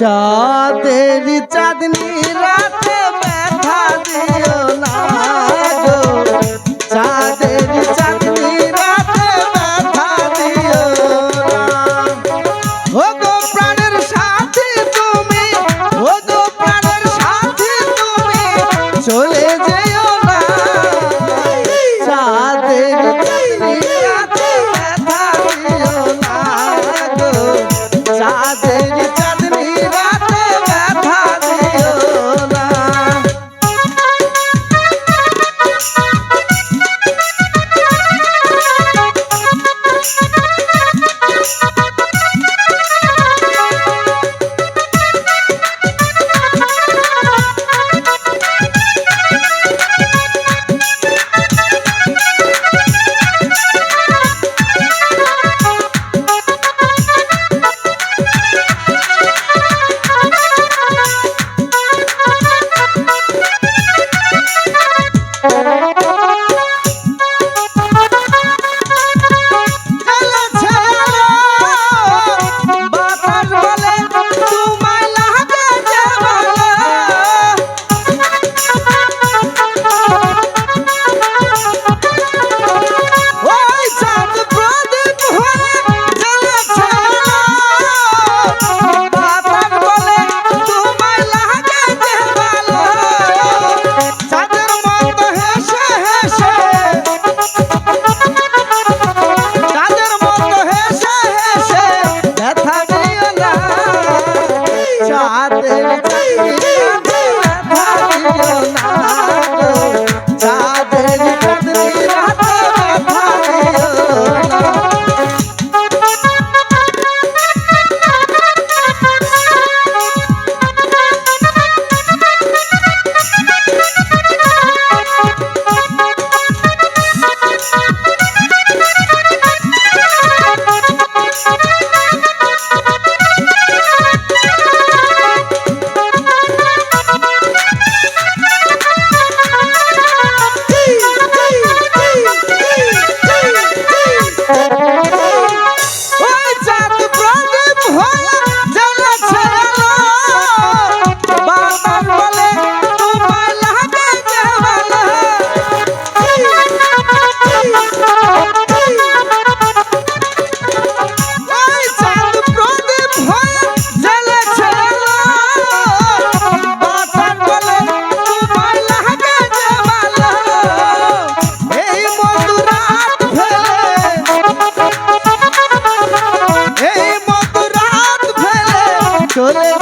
চাঁদের চাঁদনি রাতে ব্যথা দিও না। Hello.